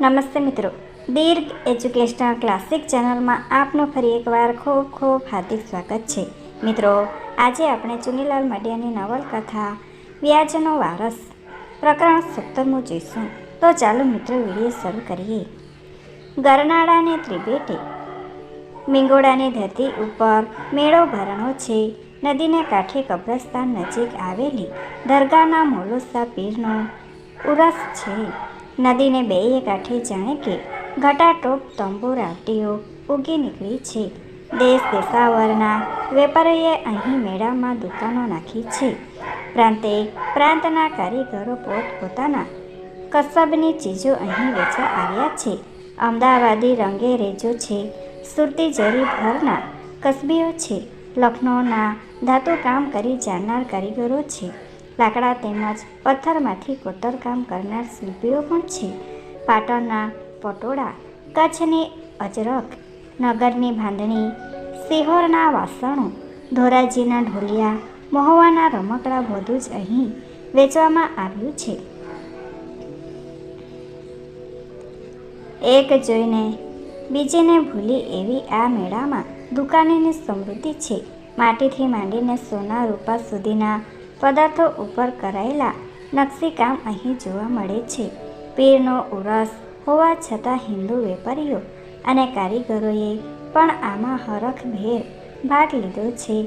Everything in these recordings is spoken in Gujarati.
નમસ્તે મિત્રો. દીર્ઘ એજ્યુકેશનલ ક્લાસિક ચેનલમાં આપનું ફરી એકવાર ખૂબ ખૂબ હાર્દિક સ્વાગત છે. મિત્રો, આજે આપણે ચુનીલાલ મડિયાની નવલકથા વ્યાજનો વારસ પ્રકરણ સત્તરમું જોઈશું. તો ચાલો મિત્રો વીડિયો શરૂ કરીએ. ગરનાળાને ત્રિબેટે મિંગોડાની ધરતી ઉપર મેળો ભરણો છે. નદીને કાંઠે કબ્રસ્તાન નજીક આવેલી દરગાહના મોલોસા પીરનો ઉરસ છે. નદીને બેય કાંઠે જાણે કે ઘટાટોપ તંબુ રાવટીઓ ઉગી નીકળી છે. દેશ દેશાવરના વેપારીએ અહીં મેળામાં દુકાનો નાખી છે. પ્રાંતે પ્રાંતના કારીગરો પોત પોતાના કસબની ચીજો અહીં વેચવા આવ્યા છે. અમદાવાદી રંગે રેજો છે. સુરતી જરી ભરના કસબીઓ છે. લખનૌના ધાતુ કામ કરી જાણનાર કારીગરો છે. લાકડા તેમજ પથ્થરમાંથી કોતરકામ કરનાર શિલ્પીઓ પણ છે. પાટણના પટોળા, કચ્છની અજરક નગરની બાંધણી સિહોરના વાસણો, ધોરાજીના ઢોલિયા, મહુવાના રમકડા બધું જ અહીં વેચવામાં આવ્યું છે. એક જોઈને બીજીને ભૂલી એવી આ મેળામાં દુકાનીની સમૃદ્ધિ છે. માટીથી માંડીને સોના રૂપા સુધીના પદાર્થો ઉપર કરાયેલા નકશીકામ અહીં જોવા મળે છે. પીરનો ઉરસ હોવા છતાં હિન્દુ વેપારીઓ અને કારીગરોએ પણ આમાં હરખભેર ભાગ લીધો છે.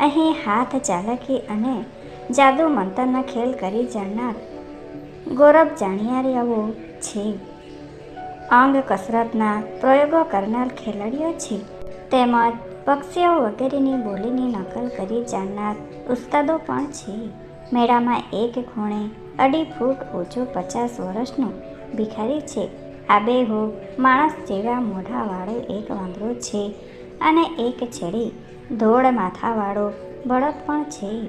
અહીં હાથ ચાલાકી અને જાદુ મંતરના ખેલ કરી જાણનાર ગૌરવ જાણિયારીઓ છે. અંગ કસરતના પ્રયોગો કરનાર ખેલાડીઓ છે. તેમજ પક્ષીઓ વગેરેની બોલીની નકલ કરી જાણનાર ઉસ્તાદો પણ છે. મેળામાં એક ખૂણે અઢી ફૂટ ઓછો પચાસ વર્ષનો ભિખારી છે. આબેહૂબ માણસ જેવા મોઢાવાળો એક વાંદરો છે અને એક છેડી ધોળ માથાવાળો બળદ પણ છે.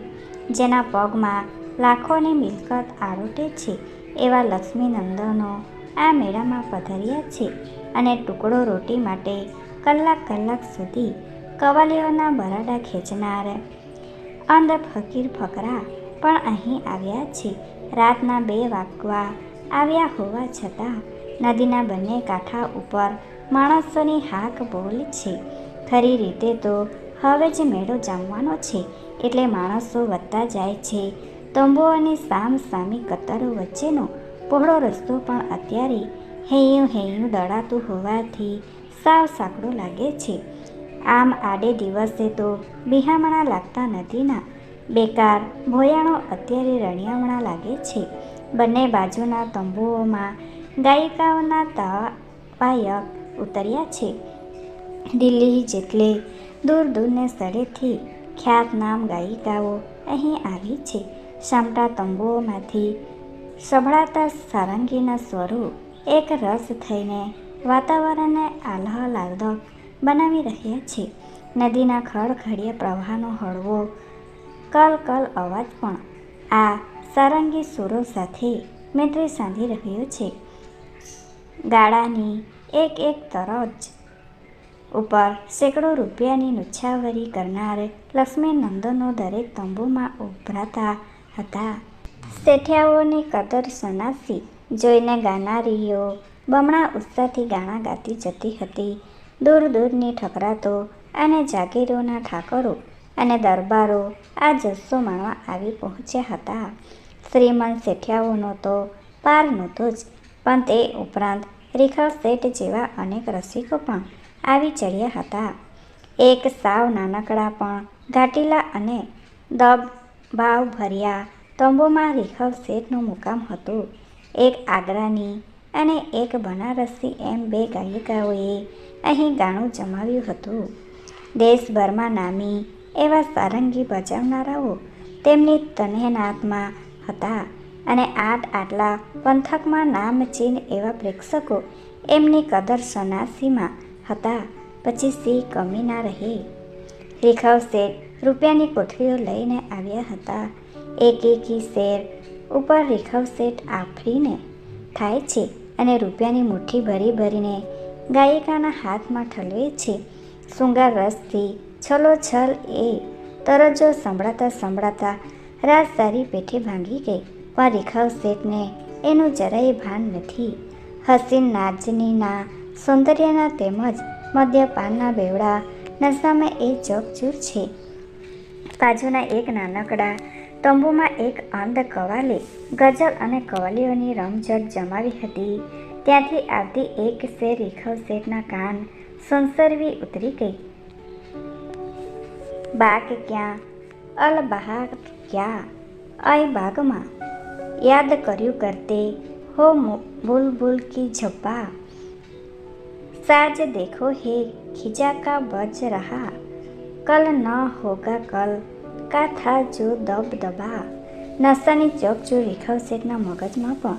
જેના પગમાં લાખોની મિલકત આરોટે છે. એવા લક્ષ્મીનંદનો આ મેળામાં પધાર્યા છે અને ટુકડો રોટી માટે કલાક કલાક સુધી કવાલીઓના બરાડા ખેંચનાર. અંધ ફકીર ફકરા, પણ અહીં આવ્યા છે. રાતના બે વાગવા આવ્યા હોવા છતાં નદીના બંને કાંઠા ઉપર માણસોની હાક બોલ છે. ખરી રીતે તો હવે જ મેળો જામવાનો છે. એટલે માણસો વધતા જાય છે. તંબુઓની સામ સામી કતારો વચ્ચેનો પહોળો રસ્તો પણ અત્યારે હૈયું હૈયું દળાતું હોવાથી સાવ સાંકડો લાગે છે. આમ આડે દિવસે તો બિહામણા લાગતા નદીના બેકાર ભોયાણો અત્યારે રણિયામણા લાગે છે. બંને બાજુના તંબુઓમાં ગાયિકાઓના તવાયક ઉતર્યા છે. દિલ્હી જેટલે દૂર દૂરને સ્થળેથી ખ્યાતનામ ગાયિકાઓ અહીં આવી છે. સામટા તંબુઓમાંથી સંભળાતા સારંગીના સ્વરૂપ એક રસ થઈને વાતાવરણને આહલાદક બનાવી રહ્યા છે. નદીના ખળખળિયા પ્રવાહનો હળવો કલ કલ અવાજ પણ આ સારંગી સુરો સાથે મૈત્રી સાંધી રહ્યો છે. ગાળાની એક એક તરજ ઉપર સેંકડો રૂપિયાની નુચ્છાવરી કરનાર લક્ષ્મીનંદનો દરેક તંબુમાં ઉભરાતા હતા. શેઠિયાઓની કદર સનાસી જોઈને ગાનારીઓ બમણા ઉત્સાહથી ગાણા ગાતી જતી હતી. દૂર દૂરની ઠકરાતો અને જાગીરોના ઠાકરો અને દરબારો આ જસ્સો માણવા આવી પહોંચ્યા હતા. શ્રીમંત શેઠિયાઓનો તો પાર નહોતો જ, પણ તે ઉપરાંત રીખા શેઠ જેવા અનેક રસિકો પણ આવી ચડ્યા હતા. એક સાવ નાનકડા પણ ઘાટીલા અને દબાવ ભર્યા તંબુમાં રીખવ શેઠનું મુકામ હતું. એક આગ્રાની અને એક બનારસી એમ બે ગાયિકાઓએ અહીં ગાણું જમાવ્યું હતું. દેશભરમાં નામી એવા સારંગી બજાવનારાઓ તેમની તનેનાથમાં હતા અને આટ આટલા પંથકમાં નામચીન એવા પ્રેક્ષકો એમની કદર સનાસીમાં હતા. પછી સી કમી ના રહે. રેખાવ શેઠ રૂપિયાની કોથળીઓ લઈને આવ્યા હતા. એક એકી શેર ઉપર રેખાવ શેઠ આફરીને થાય છે. અને રૂપિયાની મુઠ્ઠી ભરી ભરીને ગાયિકાના હાથમાં ઠલવે છે. શૃંગાર રસથી છલોછલ એ તરજો સંભળાતા સંભળાતા રાત સારી પેઠે ભાંગી ગઈ. પણ રેખાવ શેઠને એનું જરાય ભાન નથી. હસીન નાચનીના સૌંદર્યના તેમજ મદ્યપાનના બેવડા નશામાં એ ચકચૂર છે. બાજુના એક નાનકડા તંબુમાં એક અંધ કવાલે ગઝલ અને કવાલીઓની રમઝટ જમાવી હતી. ત્યાંથી આવતી એક શેર રીખવ શેઠના કાન સંસરવી ઉતરી ગઈ. બાગ ક્યાં? અલ બહાર ક્યાં? અય બાગમાં? યાદ કર્યું કરતે હો બુલબુલ કી ઝબ્બા સાજ દેખો હે ખીજા કા બજ રહા? કલ ન હોગા કલ કા થા જો દબ દબા નશાની જો રેખવ શેઠના મગજમાં પણ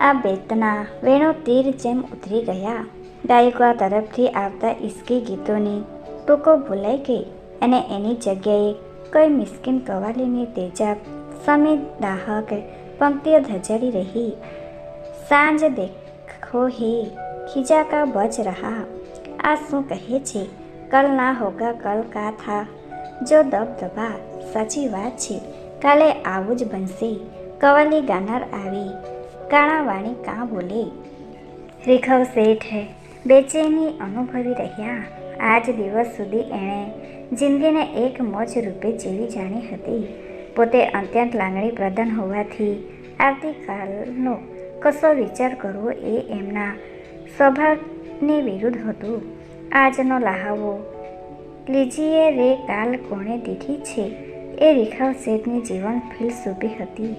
આ બેતના વેણો તીર જેમ ઉતરી ગયા. ગાયકવા તરફથી આવતા ઇસ્કી ગીતોની ટૂંકો ભૂલાઈ ગઈ અને એની જગ્યાએ કોઈ મિસ્કિન કવાલીની તેજાબ સમય દાહક પંક્તિઓ ધજાડી રહી. સાંજ દેખો હે, ખીજા કા બજ રહા. આ શું કહે છે? કલ ના હોગા, કલ કા થા. જો દબદબા સાચી વાત છે. કાલે આવું જ બનશે. કવાલી ગાનાર આવી. કાણા વાણી કાં બોલે? રેખવ શેઠ બેચેની અનુભવી રહ્યા. આજ દિવસ સુધી એણે જિંદગીને એક મોજ રૂપે જીવી જાણી હતી. પોતે અત્યંત લાગણી પ્રધાન હોવાથી આવતીકાલનો કશો વિચાર કરવો એ એમના સ્વભાવની વિરુદ્ધ હતું. આજનો લહાવો લીજીએ રે કાલ કોણે દીધી છે? એ રેખાવ શેઠની જીવન ફિલસૂફી હતી.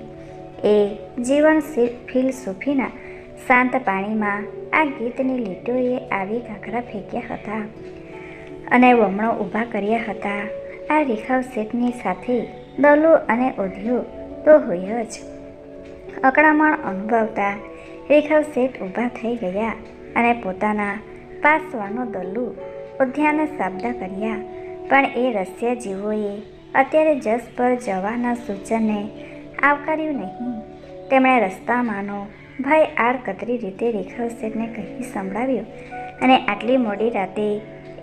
એ જીવન ફિલસૂફીના શાંત પાણીમાં આ ગીતની લીટોએ આવી કાંકરા ફેંક્યા હતા અને વમણો ઊભા કર્યા હતા. આ રેખાવ શેઠની સાથે દલો અને ઓધ્યો તો હોય જ. અકળામણ અનુભવતા રેખાવ શેઠ ઊભા થઈ ગયા અને પોતાના પાસવાનો દલ્લુ ઉદ્યાને શબ્દ કર્યા. પણ એ રસિયા જીવોએ અત્યારે જસ પર જવાના સૂચનને આવકાર્યું નહીં. તેમણે રસ્તામાંનો ભય આડકતરી રીતે રેખાવ શેઠને કહી સંભળાવ્યું અને આટલી મોડી રાતે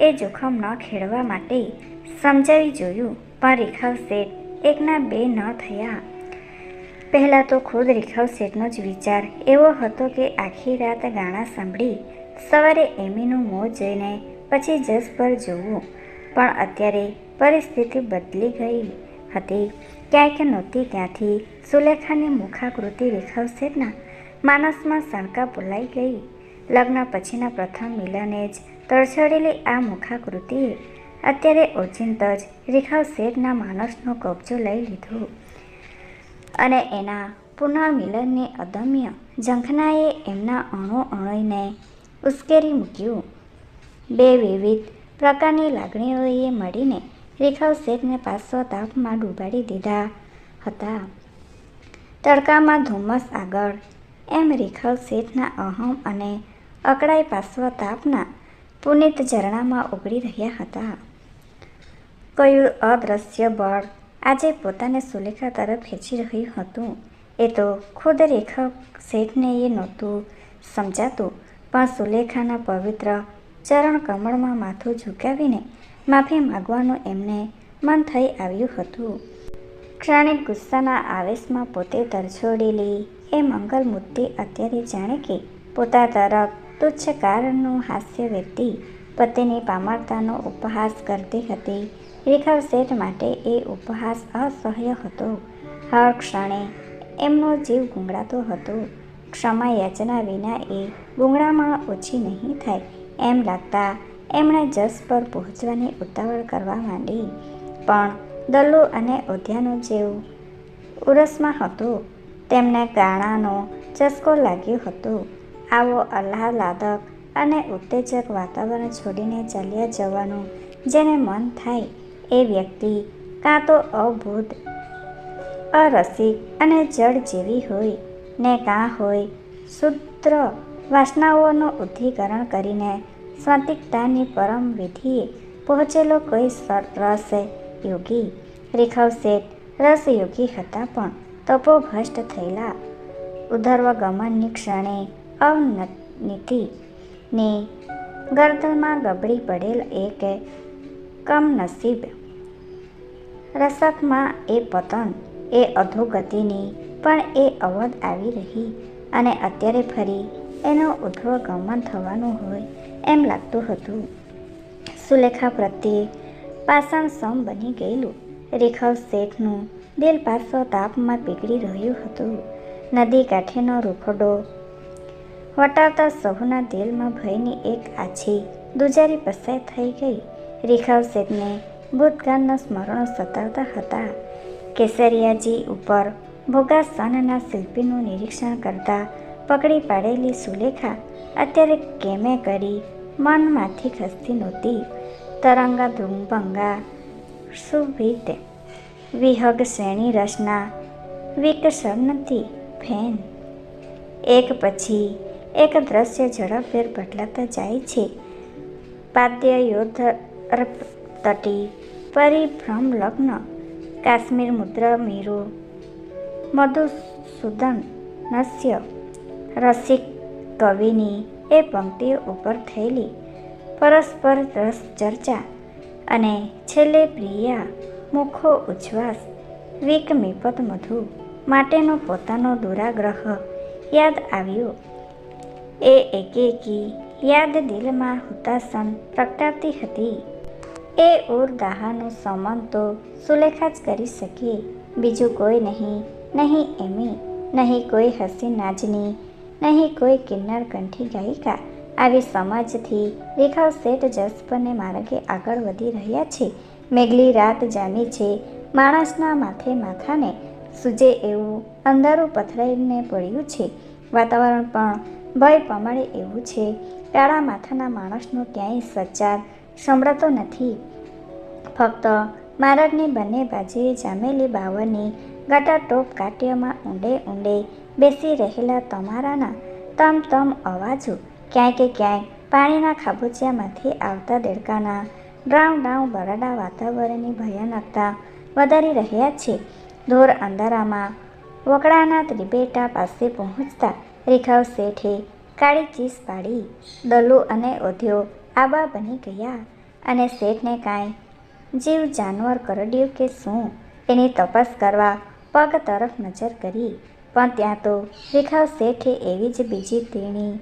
એ જોખમ ન ખેડવા માટે સમજાવી જોયું, પણ રેખાવ શેઠ એકના બે ન થયા. પહેલાં તો ખુદ રેખાવ શેઠનો જ વિચાર એવો હતો કે આખી રાત ગાણા સાંભળી સવારે એમીનું મોં જોઈને પછી જસ પર જવું પણ અત્યારે પરિસ્થિતિ બદલી ગઈ હતી. ક્યાંક નહોતી ત્યાંથી સુલેખાની મુખાકૃતિ રેખાવ શેઠના માનસમાં શણકા ભૂલાઈ ગઈ. લગ્ન પછીના પ્રથમ મિલને જ તળછડેલી આ મુખાકૃતિએ અત્યારે ઓચિંત જ રેખાવ શેઠના માનસનો કબજો લઈ લીધો. અને એના પુનઃમિલનની અદમ્ય ઝંખનાએ એમના અણુ અણોઈને ઉશ્કેરી મૂક્યું. બે વિવિધ પ્રકારની લાગણીઓએ મળીને રેખાવ શેઠને પાછો તાપમાં ડૂબાડી દીધા હતા. તડકામાં ધુમ્મસ આગળ. એમ રેખાવ શેઠના અહમ અને અકળાઈ પાશ્વ તાપના પુનિત ઝરણામાં ઉગડી રહ્યા હતા. કયું અદ્રશ્ય બળ આજે પોતાને સુલેખા તરફ ખેંચી રહ્યું હતું? એ તો ખુદ રેખા શેઠને એ નહોતું સમજાતું, પણ સુલેખાના પવિત્ર ચરણ કમળમાં માથું ઝુકાવીને માફી માગવાનું એમને મન થઈ આવ્યું હતું. ક્ષણિક ગુસ્સાના આવેશમાં પોતે તરછોડેલી એ મંગલ મૂર્તિ અત્યારે જાણે કે પોતા તરફ તુચ્છ કારણનું હાસ્ય વ્યક્તિ પતિની પામરતાનો ઉપહાસ કરતી હતી. રેખા શેઠ માટે એ ઉપહાસ અસહ્ય હતો. હર ક્ષણે એમનો જીવ ગુંગળાતો હતો. ક્ષમા યાચના વિના એ ગુંગળામાં ઓછી નહીં થાય. એમ લાગતા એમણે જસ પર પહોંચવાની ઉતાવળ કરવા માંડી. પણ દલ્લુ અને ઓધ્યાનું જેવું ઉરસમાં હતું. તેમને ગાણાનો ચસ્કો લાગ્યો હતો. આવો આહલાદક અને ઉત્તેજક વાતાવરણ છોડીને ચાલ્યા જવાનું જેને મન થાય એ વ્યક્તિ કાં તો અભૂત, અરસિક અને જળ જેવી હોય ને કાં હોય, શુદ્ર વાસનાઓનું ઉદ્ધીકરણ કરીને સ્વાતિકતાની પરમ વિધિએ પહોંચેલો કોઈ રસ યોગી. રેખવ શેઠ રસયોગી હતા પણ તપોભ્રષ્ટ થયેલા. ઉધર્વ ગમનની ક્ષણે અવનીતિની ગરદનમાં ગબડી પડેલ એક કમનસીબ રસકમાં એ પતન, એ અધોગતિની પણ એ અવધ આવી રહી અને અત્યારે ફરી એનો ઉધ્વગમન થવાનું હોય એમ લાગતું હતું. સુલેખા પ્રત્યે પાષાણ સમ બની ગયેલું. રેખવ શેઠનું દિલ પાસો તાપમાં પીગળી રહ્યું હતું. નદી કાંઠેનો રૂખડો વટાવતા સહુના દિલમાં ભયની એક આછી દુજારી પસાર થઈ ગઈ. રેખવ શેઠને ભૂતકાળના સ્મરણો સતાવતા હતા. કેસરિયાજી ઉપર ભોગાસનના શિલ્પીનું નિરીક્ષણ કરતા પકડી પાડેલી સુલેખા અત્યારે કેમે કરી મનમાંથી ખસતી નહોતી. તરંગા ધૂમભંગા, સુભિત વિહગ શ્રેણી રચના વિકસનથી ફેન. એક પછી એક દ્રશ્ય ઝડપભેર બદલાતા જાય છે. પાદ્ય યુદ્ધ તટી પરિભ્રમ લગ્ન, કાશ્મીર મુદ્રા, મીરો, મધુસૂદન, નસ્ય રસિક કવિની એ પંક્તિઓ ઉપર થયેલી પરસ્પર રસ ચર્ચા અને છેલ્લે પ્રિયા, મુખો ઉચ્છ્વાસ, વિક મિપત મધુ માટેનો પોતાનો દુરાગ્રહ યાદ આવ્યો. એ એકેકી યાદ દિલમાં હુતાસન પ્રગટાવતી હતી. એ ઉરદાહાનું સમન તો સુલેખા જ કરી શકીએ. બીજું કોઈ નહીં નહીં એમી, નહીં કોઈ હસી નાચની નહીં, કોઈ કિન્નર કંઠી ગાયિકા આવી સમાજથી રેખાવ શેઠ જસપને માર્ગે આગળ વધી રહ્યા છે. મેઘલી રાત જામી છે. માણસના માથે માથાને સૂજે એવું અંધારું પથરાઈને પડ્યું છે. વાતાવરણ પણ ભય પમાડે એવું છે. કાળા માથાના માણસનો ક્યાંય સચાર સંભળાતો નથી. ફક્ત માર્ગની બંને બાજુએ જામેલી બાવરની ગટા ટોપ કાટ્યમાં ઊંડે ઊંડે બેસી રહેલા તમારાના તમ તમ અવાજો ક્યાંય કે ક્યાંય પાણીના ખાબોચિયામાંથી આવતા દેડકાના ડ્રાઉ ડ્રાઉ બરાડા વાતાવરણની ભયાનકતા વધારી રહ્યા છે. ધોર અંધારામાં વકડાના ત્રિબેટા પાસે પહોંચતા રેખાવ શેઠે કાળી ચીસ પાડી, દલુ અને ઓધ્યો આબા બની ગયા અને શેઠને કાંઈ જીવ જાનવર કરડ્યું કે શું? એની તપાસ કરવા પગ તરફ નજર કરી પણ ત્યાં તો રેખાવ શેઠે એવી જ બીજી તેણી.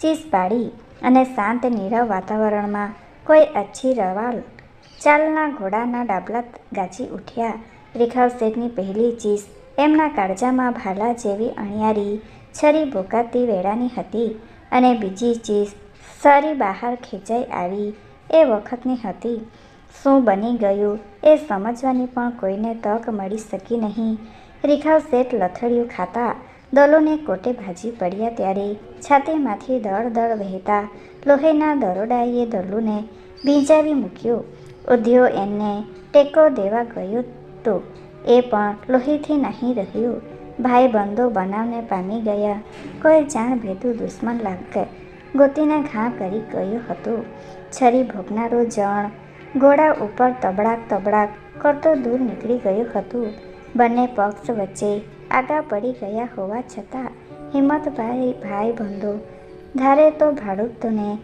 ચીસ પાડી અને શાંત નીરવ વાતાવરણમાં કોઈ અચ્છી રવાલ. ચાલના ઘોડાના ડાબલા ગાજી ઉઠ્યા. રેખાવ શેઠની પહેલી ચીસ એમના કાળજામાં ભાલા જેવી અણિયારી છરી ભોકાતી વેળાની હતી અને બીજી ચીસ સરી બહાર ખેંચાઈ આવી એ વખતની હતી. શું બની ગયું એ સમજવાની પણ કોઈને તક મળી શકી નહીં. રેખાવ શેઠ લથડિયું ખાતા દલોને કોટે ભાજી પડ્યા ત્યારે છાતીમાંથી દળ દળ વહેતા લોહીના દરોડાએ દલુને ભીંજાવી મૂક્યો. ઉધ્યો એને ટેકો દેવા ગયો તો એ પણ લોહીથી નહીં રહ્યું. ભાઈ બંધો બનાવને પામી ગયા. કોઈ જાણ ભેદું દુશ્મન લાગે ગોતીને ઘા કરી ગયો હતો. છરી ભોગનારો જણ ઘોડા ઉપર તબડાક તબડાક કરતો દૂર નીકળી ગયું હતું. બંને પક્ષ વચ્ચે આગા પડી ગયા હોવા છતાં હિંમતભાઈ ભાઈ બંધો. ધારે તો ભાડુતોને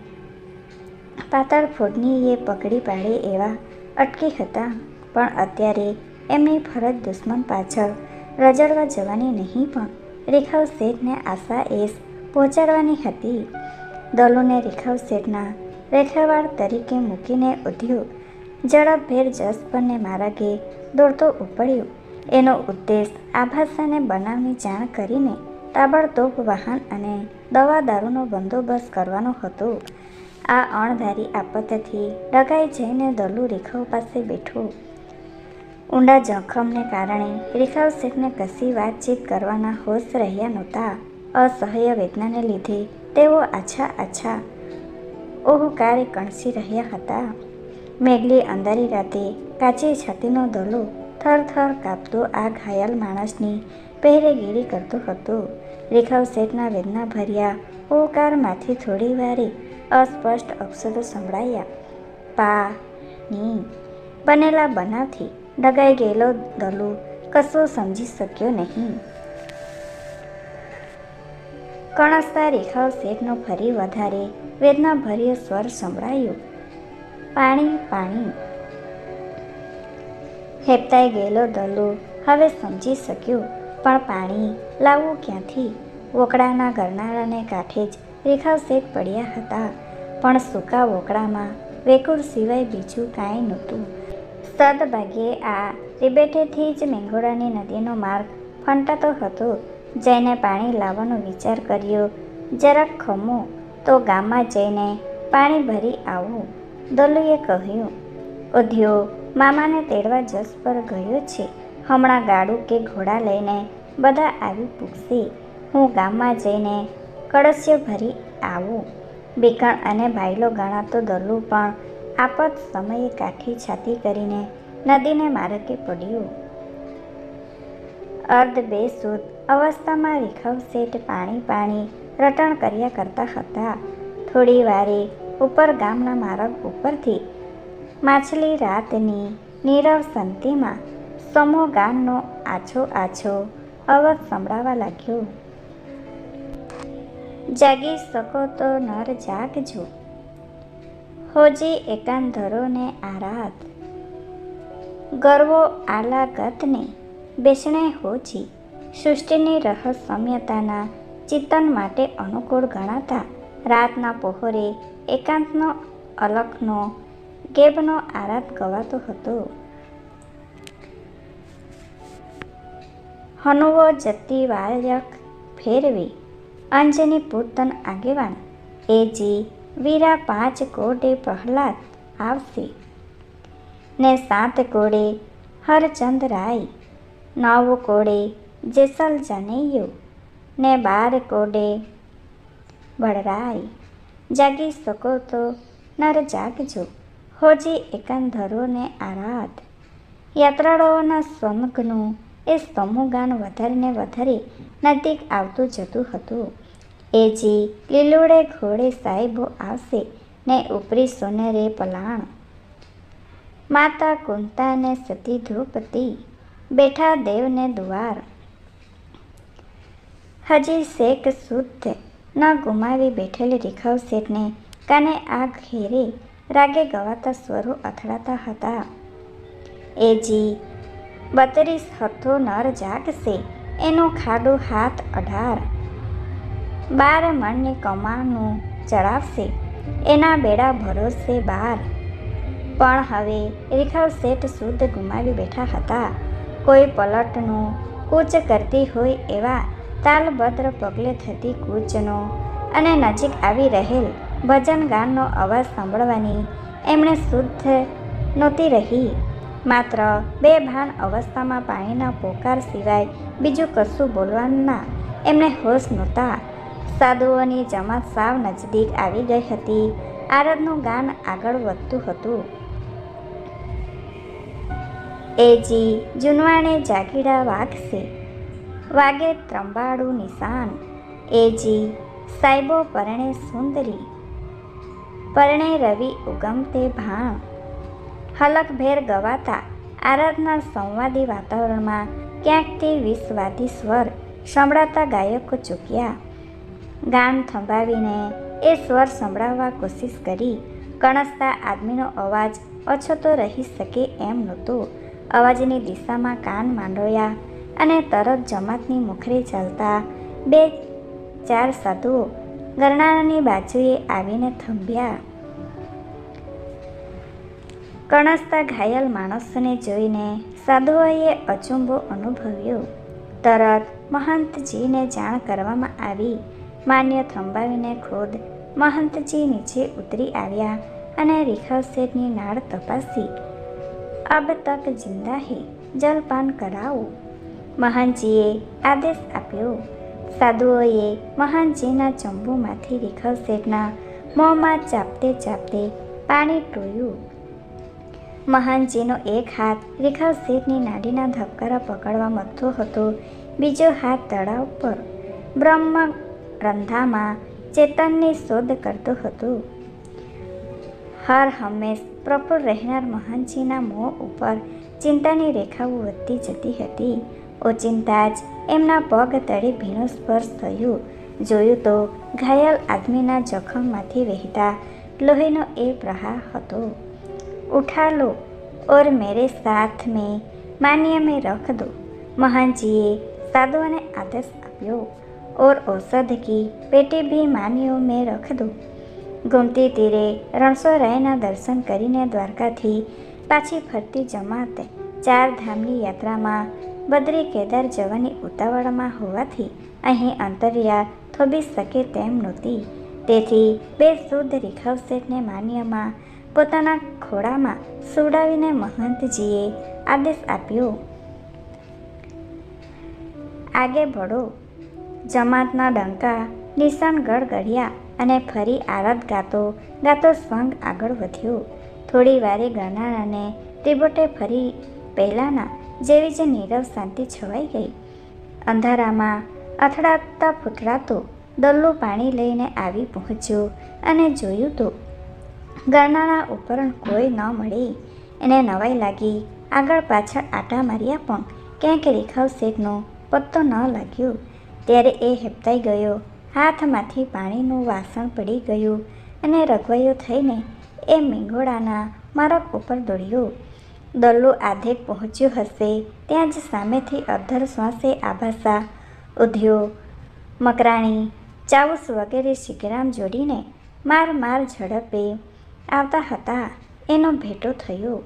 પાતાળ ફોડનીએ પકડી પાડે એવા અટકી હતા. પણ અત્યારે એમની ફરજ દુશ્મન પાછળ રજડવા જવાની નહીં પણ રેખાવ શેઠને આશા એસ પહોંચાડવાની હતી. દલોને રેખાવ શેઠના રેખાવાળ તરીકે મૂકીને ઉધ્યો. ઝડપભેર જસપરને માર્ગે દોડતો ઉપડ્યો. એનો ઉદ્દેશ આભાસાને બનાવની જાણ કરીને તાબડતોબ વાહન અને દવા દારૂનો બંદોબસ્ત કરવાનો હતો. આ અણધારી આપત્તથી ડગાઈ જઈને દલુ રેખાવ પાસે બેઠો. ઊંડા જોખમને કારણે રેખાવ શેખને કશી વાતચીત કરવાના હોશ રહ્યા નહોતા. અસહ્ય વેદનાને લીધે તેઓ આછા આછા ઓહુકારે કણસી રહ્યા હતા. મેઘલી અંધારી રાતે કાચી છાતીનો દલો થર થર કાપતો આ ઘાયલ માણસની પહેરેગીરી કરતો હતો. રેખાવ શેઠના વેદના ભર્યા ઓકારમાંથી થોડી વારે અસ્પષ્ટ અક્ષરો સંભળાયા. પા ની બનેલા બનાવથી ડગાઈ ગયેલો દલુ કશો સમજી શક્યો નહીં. કણસતા રેખાવ શેઠનો ફરી વધારે વેદનાભર્યો સ્વર સંભળાયો. પાણી પાણી હેપતાઈ ગયેલો દલુ હવે સમજી શક્યો. પણ પાણી લાવવું ક્યાંથી? વોકડાના ગરનાળાને કાંઠે જ રેખાવ શેઠ પડ્યા હતા. પણ સૂકા વોકળામાં વેકુર સિવાય બીજું કાંઈ નહોતું. સદભાગ્યે આ રિબેટેથી જ મેંગોડાની નદીનો માર્ગ ફંટાતો હતો. જઈને પાણી લાવવાનો વિચાર કર્યો, જરાક ખમો, તો ગામમાં જઈને પાણી ભરી આવું. દલુએ કહ્યું, ઉધ્યો મામાને તેડવા જસ પર ગયો છે. હમણાં ગાડું કે ઘોડા લઈને બધા આવી પૂછશે હું ગામમાં જઈને કળશ્ય ભરી આવું. બીકણ અને ભાઈલો ગણાતો દલ્લુ પણ આપત સમયે કાઠી છાતી કરીને નદીને મારકે પડ્યું. અર્ધ બેસુદ અવસ્થામાં રેખવ શેઠ પાણી પાણી રટણ કર્યા કરતા હતા. થોડી વારે ઉપર ગામના માર્ગ ઉપરથી માછલી રાતની નીરવ સંતિમાં સમો ગાનનો આછો આછો અવાજ સંભળાવા લાગ્યો. જાગી શકો તો નર જાગજો. હોજી એકાંધરોને આરાત ગર્વો આલા ગતને બેસણે હોજી. સૃષ્ટિની રહસ્યમ્યતાના ચિંતન માટે અનુકૂળ ગણાતા. રાતના પહોરે એકાંતનો અલખનો ગેબનો આરાપ ગવાતો હતો. હનુવો જતી વાલ્યક ફેરવી અંજની પૂતન આગેવાન એજી વીરા પાંચ કોડે પ્રહલાદ આવશે ને સાત કોડે હરચંદ રાય, નવ કોડે જેસલ જનૈયો, ને બાર કોડે બળરાય જાગી શકો તો નર જાગજો. હોજી એકંધરોને આરાધ. યાત્રાળુઓના સમગનું એ સમૂહગાન વધારીને વધારે નજીક આવતું જતું હતું. એજી લીલુડે ઘોડે સાહેબો આવશે ને ઉપરી સોનેરે પલાણ. માતા કુંતાને સતી ધ્રુપતિ બેઠા દેવને દ્વાર. હજી શેખ શુદ્ધ ન ગુમાવી બેઠેલી રેખાવ શેઠને કાને આ ઘેરે રાગે ગવાતા સ્વરો અથડાતા હતા. એજી, બત્રીસ હથો નર જાગશે, એનો ખાડો હાથ અઢાર. બાર મણને કમાનું ચડાવશે, એના બેડા ભરોસે બાર. પણ હવે રેખાવ શેઠ શુદ્ધ ગુમાવી બેઠા હતા. કોઈ પલટનું કૂચ કરતી હોય એવા તાલભદ્ર પગલે થતી કૂચનો અને નજીક આવી રહેલ ભજન ગાનનો અવાજ સાંભળવાની એમણે શુદ્ધ નહોતી રહી. માત્ર બે ભાન અવસ્થામાં પાણીના પોકાર સિવાય બીજું કશું બોલવાના એમને હોશ નહોતા. સાધુઓની જમાત સાવ નજદીક આવી ગઈ હતી. આરદનું ગાન આગળ વધતું હતું. એજી જુનવાણે જાગીડા વાગશે, વાગે ત્રંબાડું નિશાન. એજી સાહેબો પરણે સુંદરી પરણે રવિ ઉગમતે ભાણ. હલકભેર ગવાતા આરાધના સંવાદી વાતાવરણમાં ક્યાંકથી વિશ્વાદી સ્વર સંભળાતા ગાયકો ચૂક્યા. ગાન થંભાવીને એ સ્વર સંભળાવવા કોશિશ કરી. કણસતા આદમીનો અવાજ ઓછો તો રહી શકે એમ નહોતો. અવાજની દિશામાં કાન માંડોયા અને તરત જમાતની મુખરે ચાલતા બે ચાર સાધુઓ ગરનાળાની બાજુએ આવીને થંભ્યા. કણસતા ઘાયલ માણસોને જોઈને સાધુઓએ અચંબો અનુભવ્યો. તરત મહંતજીને જાણ કરવામાં આવી. માન્ય થંભાવીને ખુદ મહંતજી નીચે ઉતરી આવ્યા અને રેખા શેઠની નાળ તપાસી. અબ તક જિંદા હે, જલપાન કરાવો. મહંતજીએ આદેશ આપ્યો. સાધુઓએ મહાનજીના ચંબુમાંથી રેખવ શેઠના મોંમાં ચાપતે ચાપતે પાણી ટોયું. મહાનજીનો એક હાથ રેખવ શેઠની નાડીના ધબકારા પકડવા મથતો હતો, બીજો હાથ તળાવ પર બ્રહ્મ રંધામાં ચેતનની શોધ કરતો હતો. હર હંમેશ પ્રફુલ રહેનાર મહાનજીના મોં ઉપર ચિંતાની રેખાઓ વધતી જતી હતી. ઓચિંતા જ એમના પગ તળે ભીનો સ્પર્શ થયો. જોયું તો ઘાયલ આદમીના જખમમાંથી વહેતા લોહીનો એ પ્રહાર હતો. ઉઠા લો ઓર મેરે સાથ મેં માન્ય મેં રખ દો. મહાનજીએ સાધુઓને આદેશ આપ્યો. ઓર ઔષધ કી પેટી ભી માન્યો મેં રખ દો. ગુમતી તીરે રણસોરાયના દર્શન કરીને દ્વારકાથી પાછી ફરતી જમાત ચાર ધામની યાત્રામાં બદ્રી કેદાર જવાની ઉતાવળમાં હોવાથી અહીં અંતરિયા થોભી શકે તેમ નહોતી. તેથી બે શુદ્ધ રીખવ શેઠને માન્યમાં પોતાના ખોળામાં સુવડાવીને મહંતજીએ આદેશ આપ્યો. આગે ભળો. જમાતના ડંકા નિશાન ગડગડિયા અને ફરી આરત ગાતો ગાતો સંગ આગળ વધ્યો. થોડી વારે ગણારાને ત્રિબોટે ફરી પહેલાંના જેવી જ નીરવ શાંતિ છવાઈ ગઈ. અંધારામાં અથડાતા ફૂથડાતો દલ્લો પાણી લઈને આવી પહોંચ્યો અને જોયું તો ગરનાળા ઉપર કોઈ ન મળી. એને નવાઈ લાગી. આગળ પાછળ આટા માર્યા પણ ક્યાંક રેખાવ શેઠનો પત્તો ન લાગ્યો. ત્યારે એ હેપતાઈ ગયો. હાથમાંથી પાણીનું વાસણ પડી ગયું અને રઘવાયો થઈને એ મીંગોળાના મારક ઉપર દોડ્યો. દલ્લુ આધે પહોંચ્યો હશે. ત્યાં જ સામેથી અધર શ્વાસે આભાસા ઉધ્યો, મકરાણી, ચાઉસ વગેરે શિગરામ જોડીને માર માર ઝડપે આવતા હતા. એનો ભેટો થયો.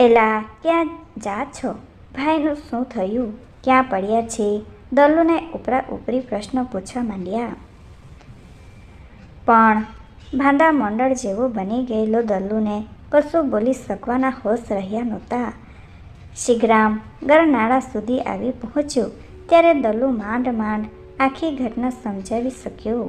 એલા, ક્યાં જા છો? ભાઈનું શું થયું? ક્યાં પડ્યા છે? દલ્લુને ઉપરા ઉપરી પ્રશ્ન પૂછવા માંડ્યા. પણ ભાંડા મંડળ જેવો બની ગયેલો દલ્લુને કશું બોલી શકવાના હોશ રહ્યા નહોતા. શિગ્રામ ગરનાળા સુધી આવી પહોંચ્યો, ત્યારે દલુ માંડ માંડ આખી ઘટના સમજાવી શક્યો.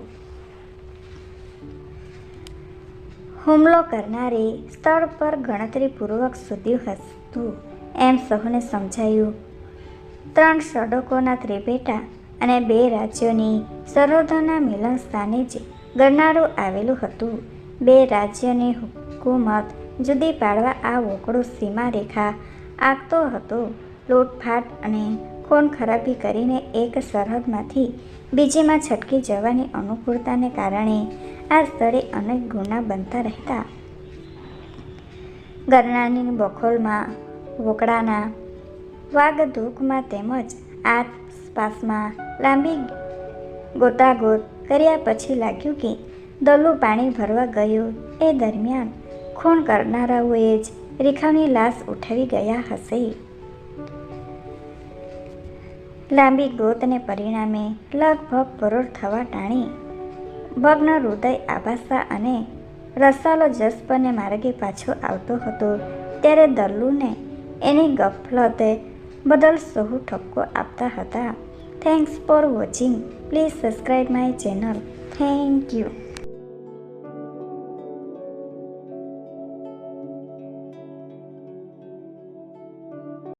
હુમલો કરનારે સ્થળ પર ગણતરીપૂર્વક શોધ્યું હતું. એમ સહુને સમજાયું, ત્રણ સડકોના ત્રિપેટા અને બે રાજ્યોની સરહદોના મિલન સ્થાને જ ગરનાળું આવેલું હતું. બે રાજ્યની હુકુમત જુદી પાડવા આ વોકડો સીમારેખા આગતો હતો. લૂંટફાટ અને ખૂન ખરાબી કરીને એક સરહદમાંથી બીજીમાં છટકી જવાની અનુકૂળતાને કારણે આ સ્થળે અનેક ગુના બનતા રહેતા. ગરનાની બખોલમાં વોકડાના વાગધૂકમાં તેમજ આસપાસમાં લાંબી ગોતાગોત કર્યા પછી લાગ્યું કે દલ્લુ પાણી ભરવા ગયું એ દરમિયાન ખૂન કરનારાઓએ જ રેખાની લાશ ઉઠાવી ગયા હશે. લાંબી ગોતને પરિણામે લગભગ પરોળ થવા ટાણી. ભગ્ન હૃદય આભાસા અને રસાલો જસ્પને માર્ગે પાછો આવતો હતો ત્યારે દલ્લુને એની ગફલતે બદલ સહુ ઠપકો આપતા હતા. Thanks for watching please subscribe my channel thank you